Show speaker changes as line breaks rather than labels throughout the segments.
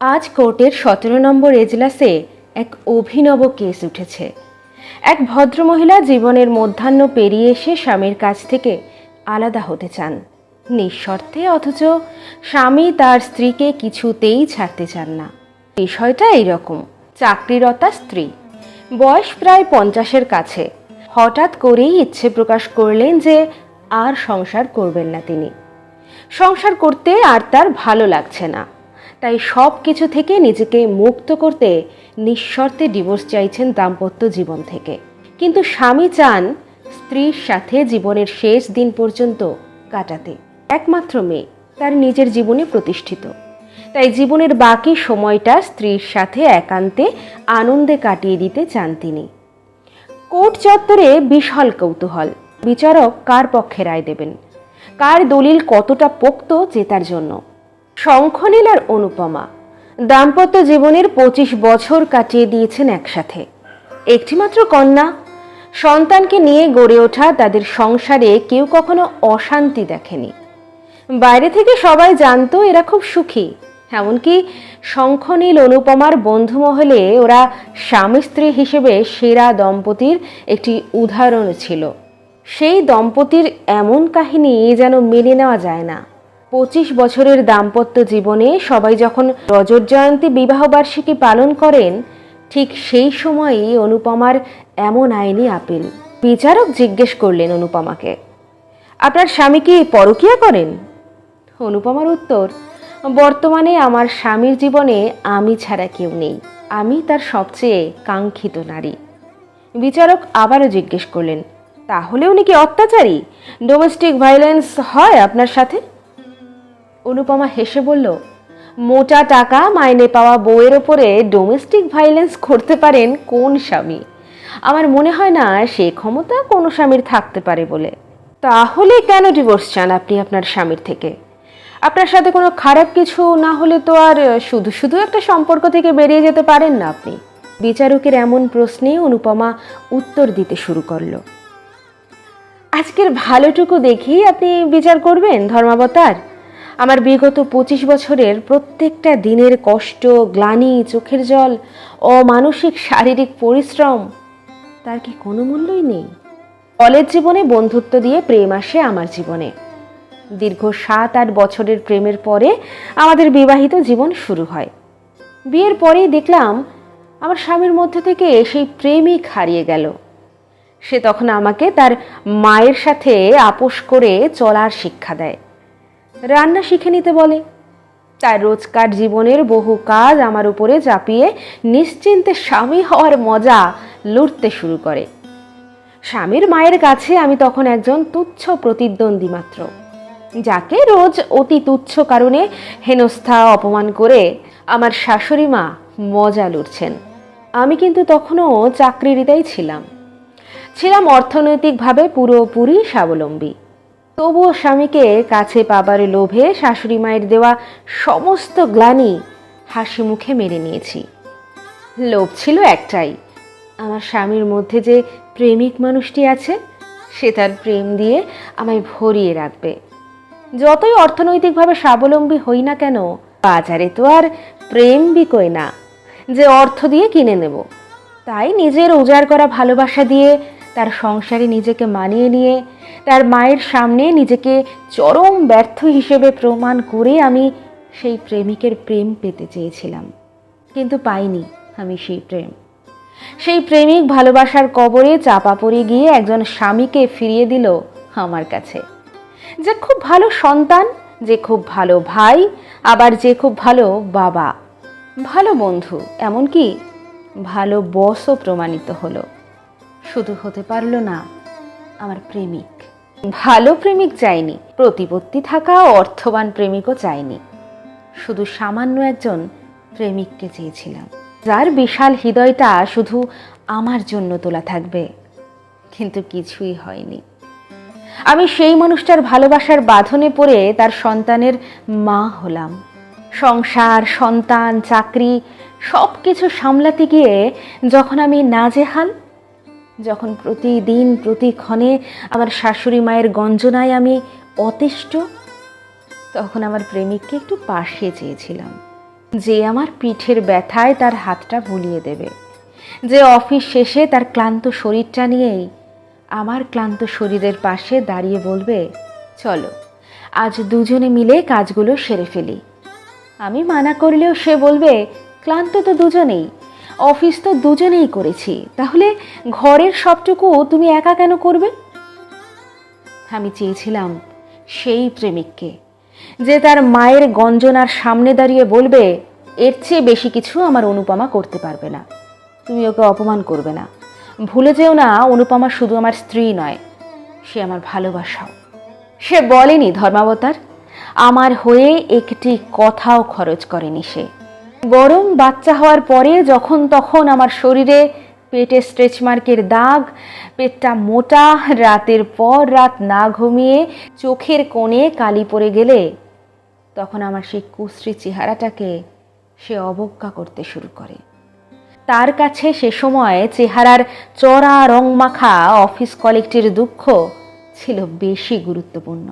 আজ কোর্টের সতেরো নম্বর এজলাসে এক অভিনব কেস উঠেছে। এক ভদ্রমহিলা জীবনের মধ্যাহ্ন পেরিয়ে এসে স্বামীর কাছ থেকে আলাদা হতে চান। নিঃশর্তে অথচ স্বামী তার স্ত্রীকে কিছুতেই ছাড়তে চান না। বিষয়টা এইরকম, চাকরিরতা স্ত্রী। বয়স প্রায় পঞ্চাশের কাছে। হঠাৎ করেই ইচ্ছে প্রকাশ করলেন যে আর সংসার করবেন না তিনি। সংসার করতে আর তার ভালো লাগছে না। তাই সব কিছু থেকে নিজেকে মুক্ত করতে নিঃশর্তে ডিভোর্স চাইছেন দাম্পত্য জীবন থেকে। কিন্তু স্বামী চান স্ত্রীর সাথে জীবনের শেষ দিন পর্যন্ত কাটাতে। একমাত্র মেয়ে, তার নিজের জীবনে প্রতিষ্ঠিত। তাই জীবনের বাকি সময়টা স্ত্রীর সাথে একান্তে আনন্দে কাটিয়ে দিতে চান তিনি। কোর্ট চত্বরে বিশাল কৌতূহল। বিচারক কার পক্ষে রায় দেবেন? কার দলিল কতটা পোক্ত, জেতার জন্য? শঙ্খনীল আর অনুপমা। দাম্পত্য জীবনের পঁচিশ বছর কাটিয়ে দিয়েছেন একসাথে। একটিমাত্র কন্যা, সন্তানকে নিয়ে গড়ে ওঠা তাদের সংসারে কেউ কখনো অশান্তি দেখেনি। বাইরে থেকে সবাই জানতো এরা খুব সুখী, এমনকি শঙ্খনীল অনুপমার বন্ধু মহলে ওরা স্বামী স্ত্রী হিসেবে সেরা দম্পতির একটি উদাহরণ ছিল। সেই দম্পতির এমন কাহিনী যেন মেনে নেওয়া যায় না। পঁচিশ বছরের দাম্পত্য জীবনে সবাই যখন রজত জয়ন্তী বিবাহবার্ষিকী পালন করেন, ঠিক সেই সময়ই অনুপমার এমন আইনি আপিল। বিচারক জিজ্ঞেস করলেন অনুপমাকে, আপনার স্বামী কি পরকীয়া করেন? অনুপমার উত্তর, বর্তমানে আমার স্বামীর জীবনে আমি ছাড়া কেউ নেই। আমি তার সবচেয়ে কাঙ্ক্ষিত নারী। বিচারক আবারও জিজ্ঞেস করলেন, তাহলে উনি কি অত্যাচারী? ডোমেস্টিক ভায়োলেন্স হয় আপনার সাথে? অনুপমা হেসে বলল, মোটা টাকা মাইনে পাওয়া বউয়ের ওপরে ডোমেস্টিক ভাইলেন্স করতে পারেন কোন স্বামী? আমার মনে হয় না সে ক্ষমতা কোনো স্বামীর থাকতে পারে বলে। তাহলে কেন ডিভোর্স চান আপনি আপনার স্বামীর থেকে? আপনার সাথে কোনো খারাপ কিছু না হলে তো আর শুধু শুধু একটা সম্পর্ক থেকে বেরিয়ে যেতে পারেন না আপনি। বিচারকের এমন প্রশ্নে অনুপমা উত্তর দিতে শুরু করল, আজকের ভালোটুকু দেখেই আপনি বিচার করবেন ধর্মাবতার? আমার বিগত পঁচিশ বছরের প্রত্যেকটা দিনের কষ্ট, গ্লানি, চোখের জল, অমানসিক শারীরিক পরিশ্রম, তার কি কোনো মূল্যই নেই? কলেজ জীবনে বন্ধুত্ব দিয়ে প্রেম আসে আমার জীবনে। দীর্ঘ সাত আট বছরের প্রেমের পরে আমাদের বিবাহিত জীবন শুরু হয়। বিয়ের পরেই দেখলাম আমার স্বামীর মধ্যে থেকে সেই প্রেমিক হারিয়ে গেল। সে তখন আমাকে তার মায়ের সাথে আপোষ করে চলার শিক্ষা দেয়। রান্না শিখে নিতে বলে। তার রোজকার জীবনের বহু কাজ আমার উপরে চাপিয়ে নিশ্চিন্তে স্বামী হওয়ার মজা লুটতে শুরু করে। স্বামীর মায়ের কাছে আমি তখন একজন তুচ্ছ প্রতিদ্বন্দ্বী মাত্র, যাকে রোজ অতি তুচ্ছ কারণে হেনস্থা, অপমান করে আমার শাশুড়ি মা মজা লুটছেন। আমি কিন্তু তখনও চাকরিরিতাই ছিলাম। ছিলাম অর্থনৈতিকভাবে পুরোপুরি স্বাবলম্বী। তবুও স্বামীকে কাছে পাবার লোভে শাশুড়ি মায়ের দেওয়া সমস্ত গ্লানি হাসি মুখে মেরে নিয়েছি। লোভ ছিল একটাই। আমার স্বামীর মধ্যে যে প্রেমিক মানুষটি আছে, সে তার প্রেম দিয়ে আমায় ভরিয়ে রাখবে। যতই অর্থনৈতিকভাবে স্বাবলম্বী হই না কেন, বাজারে তো আর প্রেম বিকোয় না। যে অর্থ দিয়ে কিনে নেব, তাই নিজের উজাড় করা ভালোবাসা দিয়ে তার সংসারে নিজেকে মানিয়ে নিয়ে, তার মায়ের সামনে নিজেকে চরম ব্যর্থ হিসেবে প্রমাণ করে আমি সেই প্রেমিকের প্রেম পেতে চেয়েছিলাম। কিন্তু পাইনি আমি সেই প্রেম। সেই প্রেমিক ভালোবাসার কবরে চাপা পড়ে গিয়ে একজন স্বামীকে ফিরিয়ে দিল আমার কাছে। যে খুব ভালো সন্তান, যে খুব ভালো ভাই, আবার যে খুব ভালো বাবা। ভালো বন্ধু, এমনকি ভালো বসও প্রমাণিত হলো। শুধু হতে পারল না, আমার প্রেমিক। ভালো প্রেমিক চাইনি, প্রতিপত্তি থাকা অর্থবান প্রেমিকও চাইনি। শুধু সামান্য একজন প্রেমিককে চেয়েছিলাম, যার বিশাল হৃদয়টা শুধু আমার জন্য তোলা থাকবে, কিন্তু কিছুই হয়নি। আমি সেই মানুষটার ভালোবাসার বাঁধনে পড়ে তার সন্তানের মা হলাম। সংসার, সন্তান, চাকরি সব কিছু সামলাতে গিয়ে যখন আমি নাজেহাল যখন প্রতিদিন, প্রতিক্ষণে আমার শাশুড়ি মায়ের গঞ্জনায় আমি অতিষ্ঠ, তখন আমার প্রেমিককে একটু পাশে চেয়েছিলাম। যে আমার পিঠের ব্যথায় তার হাতটা বুলিয়ে দেবে। যে অফিস শেষে তার ক্লান্ত শরীরটা নিয়েই আমার ক্লান্ত শরীরের পাশে দাঁড়িয়ে বলবে, চলো, আজ দুজনে মিলে কাজগুলো সেরে ফেলি। আমি মানা করলেও সে বলবে, ক্লান্ত তো দুজনেই। অফিস তো দুজনেই করেছি। তাহলে ঘরের সবটুকু তুমি একা কেন করবে? আমি চেয়েছিলাম সেই প্রেমিককে, যে তার মায়ের গঞ্জনার সামনে দাঁড়িয়ে বলবে, এর চেয়ে বেশি কিছু আমার অনুপমা করতে পারবে না। তুমি ওকে অপমান করবে না। ভুলে যেও না, অনুপমা শুধু আমার স্ত্রী নয়, সে আমার ভালোবাসাও। সে বলেনি ধর্মাবতার। আমার হয়ে একটি কথাও খরচ করেনি সে। বরং বাচ্চা হওয়ার পরে যখন তখন আমার শরীরে পেটে স্ট্রেচ মার্কের দাগ, পেটটা মোটা, রাতের পর রাত না ঘুমিয়ে চোখের কোণে কালি পড়ে গেলে তখন আমার সেই কুশ্রী চেহারাটাকে সে অবজ্ঞা করতে শুরু করে। তার কাছে সে সময় চেহারার চড়া রং মাখা অফিস কলেক্টের দুঃখ ছিল বেশি গুরুত্বপূর্ণ।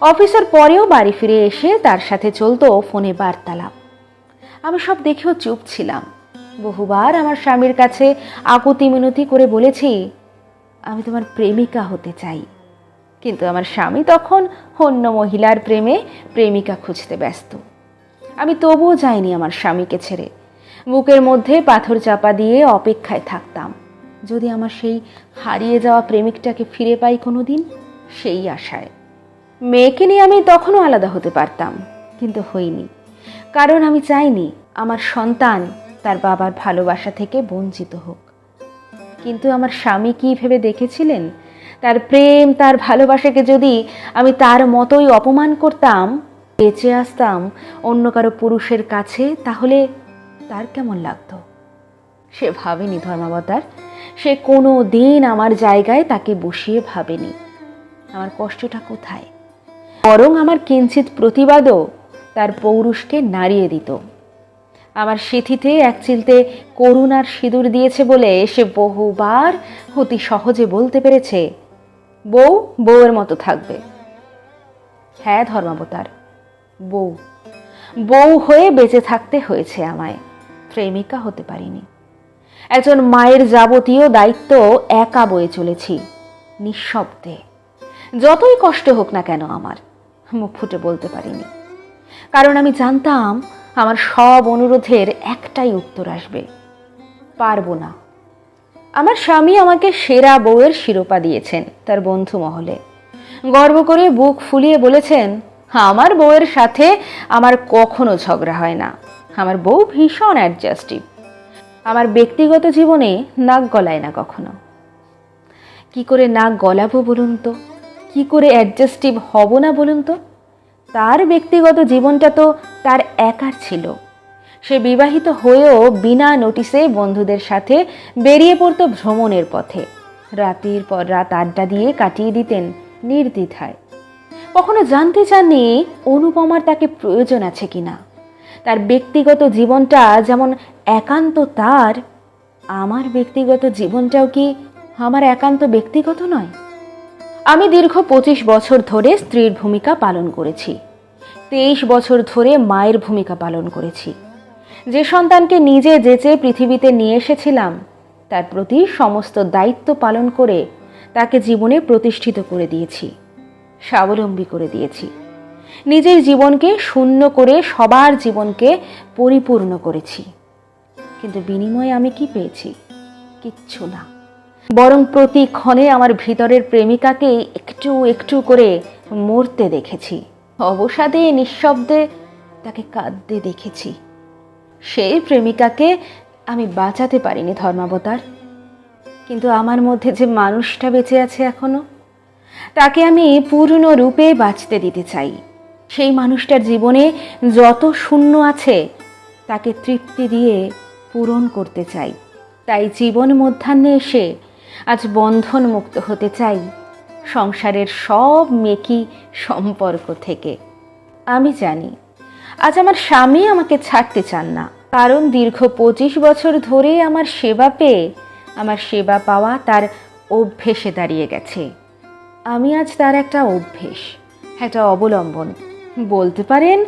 অফিসের পরেও বাড়ি ফিরে এসে তার সাথে চলতো ফোনে বার্তালাপ। আমি সব দেখেও চুপ ছিলাম। বহুবার আমার স্বামীর কাছে আকুতি মিনতি করে বলেছি, আমি তোমার প্রেমিকা হতে চাই। কিন্তু আমার স্বামী তখন অন্য মহিলার প্রেমে প্রেমিকা খুঁজতে ব্যস্ত। আমি তবুও যাইনি আমার স্বামীকে ছেড়ে। বুকের মধ্যে পাথর চাপা দিয়ে অপেক্ষায় থাকতাম। যদি আমার সেই হারিয়ে যাওয়া প্রেমিকটাকে ফিরে পাই কোনো দিন সেই আশায়। মেয়েকে নিয়ে আমি তখনও আলাদা হতে পারতাম, কিন্তু হইনি। কারণ আমি চাইনি আমার সন্তান তার বাবার ভালোবাসা থেকে বঞ্চিত হোক। কিন্তু আমার স্বামী কী ভেবে দেখেছিলেন? তার প্রেম, তার ভালোবাসাকে যদি আমি তার মতোই অপমান করতাম, বেঁচে আসতাম অন্য কারও পুরুষের কাছে, তাহলে তার কেমন লাগতো? সে ভাবেনি ধর্মাবতার। সে কোনো দিন আমার জায়গায় তাকে বসিয়ে ভাবেনি। আমার কষ্টটা কোথায়? বরং আমার কিঞ্চিত প্রতিবাদও তার পৌরুষকে নাড়িয়ে দিত। আমার সিথিতে এক চিলতে করুণার সিঁদুর দিয়েছে বলে সে বহুবার অতি সহজে বলতে পেরেছে, বউ, বউয়ের মতো থাকবে। হ্যাঁ ধর্মাবতার, বউ বউ হয়ে বেঁচে থাকতে হয়েছে আমায়, প্রেমিকা হতে পারিনি। একজন মায়ের যাবতীয় দায়িত্ব একা বয়ে চলেছি, নিঃশব্দে। যতই কষ্ট হোক না কেন আমার, মুখ ফুটে বলতে পারিনি। কারণ আমি জানতাম আমার সব অনুরোধের একটাই উত্তর আসবে। পারব না। আমার স্বামী আমাকে সেরা বউয়ের শিরোপা দিয়েছেন তার বন্ধু মহলে। গর্ব করে বুক ফুলিয়ে বলেছেন, আমার বউয়ের সাথে আমার কখনো ঝগড়া হয় না। আমার বউ ভীষণ অ্যাডজাস্টিভ আমার ব্যক্তিগত জীবনে নাক গলায় না কখনো। কি করে নাক গলাবো বলুন তো? কি করে অ্যাডজাস্টিভ হব না বলুন তো? তার ব্যক্তিগত জীবনটা তো তার একার ছিল। সে বিবাহিত হয়েও বিনা নোটিসে বন্ধুদের সাথে বেরিয়ে পড়তো ভ্রমণের পথে। রাতের পর রাত আড্ডা দিয়ে কাটিয়ে দিতেন নির্দ্বিধায়। কখনো জানতে চাননি অনুপমার তাকে প্রয়োজন আছে কিনা। তার ব্যক্তিগত জীবনটা যেমন একান্ত তার, আমার ব্যক্তিগত জীবনটাও কি আমার একান্ত ব্যক্তিগত নয়? আমি দীর্ঘ পঁচিশ বছর ধরে স্ত্রীর ভূমিকা পালন করেছি। তেইশ বছর ধরে মায়ের ভূমিকা পালন করেছি। যে সন্তানকে নিজে যেচে পৃথিবীতে নিয়ে এসেছিলাম, তার প্রতি সমস্ত দায়িত্ব পালন করে তাকে জীবনে প্রতিষ্ঠিত করে দিয়েছি, স্বাবলম্বী করে দিয়েছি। নিজের জীবনকে শূন্য করে সবার জীবনকে পরিপূর্ণ করেছি। কিন্তু বিনিময়ে আমি কি পেয়েছি? কিচ্ছু না। বরং প্রতিক্ষণে আমার ভিতরের প্রেমিকাকে একটু একটু করে মরতে দেখেছি। অবসাদে নিঃশব্দে তাকে কাঁদতে দেখেছি। সেই প্রেমিকাকে আমি বাঁচাতে পারিনি ধর্মাবতার। কিন্তু আমার মধ্যে যে মানুষটা বেঁচে আছে এখনও, তাকে আমি পূর্ণ রূপে বাঁচতে দিতে চাই। সেই মানুষটার জীবনে যত শূন্য আছে, তাকে তৃপ্তি দিয়ে পূরণ করতে চাই। তাই জীবন মধ্যাহ্নে এসে আজ বন্ধন মুক্ত হতে চাই। সংসারের সব মেকি সম্পর্ক থেকে। আমি জানি, আজ আমার স্বামী আমাকে ছাড়তে চান না, কারণ দীর্ঘ পঁচিশ বছর ধরে আমার সেবা পেয়ে, আমার সেবা পাওয়া তার অভ্যেসে দাঁড়িয়ে গেছে। আমি আজ তার একটা অভ্যেস, একটা অবলম্বন, বলতে পারেন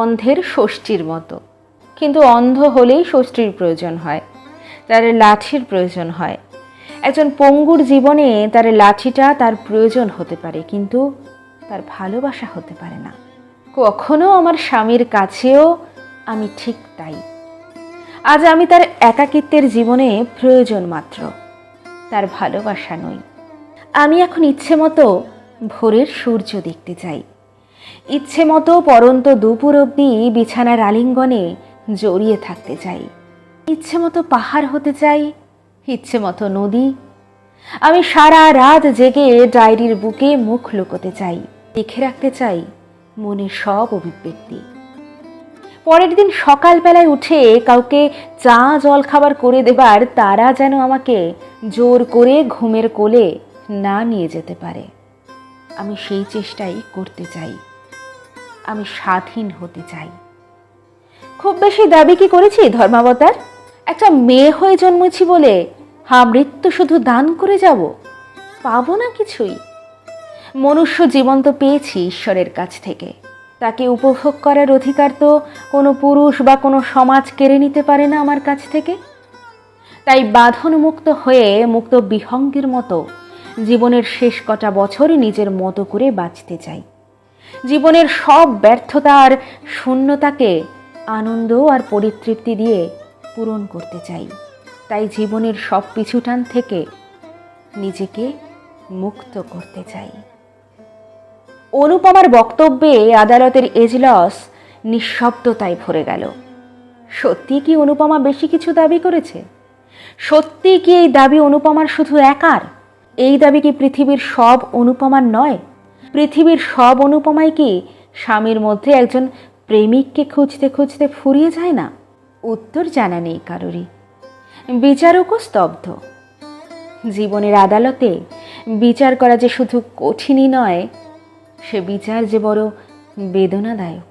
অন্ধের ষষ্ঠীর মতো। কিন্তু অন্ধ হলেই ষষ্ঠীর প্রয়োজন হয়, তার লাঠির প্রয়োজন হয় একজন পঙ্গুর জীবনে তার লাঠিটা তার প্রয়োজন হতে পারে, কিন্তু তার ভালোবাসা হতে পারে না। কখনো আমার স্বামীর কাছেও আমি ঠিক তাই। আজ আমি তার একাকিত্বের জীবনে প্রয়োজন মাত্র, তার ভালোবাসা নই। আমি এখন ইচ্ছে মতো ভোরের সূর্য দেখতে চাই। ইচ্ছে মতো পরন্ত দুপুর অবধি বিছানার আলিঙ্গনে জড়িয়ে থাকতে চাই। ইচ্ছে মতো পাহাড় হতে চাই ইচ্ছে মতো নদী। আমি সারা রাত জেগে ডায়েরির বুকে মুখ লুকোতে চাই দেখে রাখতে চাই মনে সব অভিব্যক্তি। পরের দিন সকালবেলায় উঠে কাউকে চা জল খাবার করে দেবার তারা যেন আমাকে জোর করে ঘুমের কোলে না নিয়ে যেতে পারে। আমি সেই চেষ্টাই করতে চাই। আমি স্বাধীন হতে চাই। খুব বেশি দাবি কি করেছি ধর্মাবতার? একটা মেয়ে হয়ে জন্মেছি বলে, হা, মৃত্যু শুধু দান করে যাব? পাবো না কিছুই। মনুষ্য জীবন তো পেয়েছি ঈশ্বরের কাছ থেকে। তাকে উপভোগ করার অধিকার তো কোনো পুরুষ বা কোনো সমাজ কেড়ে নিতে পারে না আমার কাছ থেকে। তাই বাঁধন মুক্ত হয়ে মুক্ত বিহঙ্গের মতো জীবনের শেষ কটা বছরই নিজের মতো করে বাঁচতে চাই। জীবনের সব ব্যর্থতা আর শূন্যতাকে আনন্দ আর পরিতৃপ্তি দিয়ে পূরণ করতে চাই। তাই জীবনের সব পিছুটান থেকে নিজেকে মুক্ত করতে চাই। অনুপমার বক্তব্যে আদালতের এজলস নিঃশব্দতায় ভরে গেল। সত্যি কি অনুপমা বেশি কিছু দাবি করেছে? সত্যি কি এই দাবি অনুপমার শুধু একার? এই দাবি কি পৃথিবীর সব অনুপমার নয়? পৃথিবীর সব অনুপমাই কি স্বামীর মধ্যে একজন প্রেমিককে খুঁজতে খুঁজতে ফুরিয়ে যায় না? উত্তর জানা নেই কারোরই। বিচারকও স্তব্ধ। জীবনের আদালতে বিচার করা যে শুধু কঠিনই নয়, সে বিচার যে বড় বেদনাদায়ক।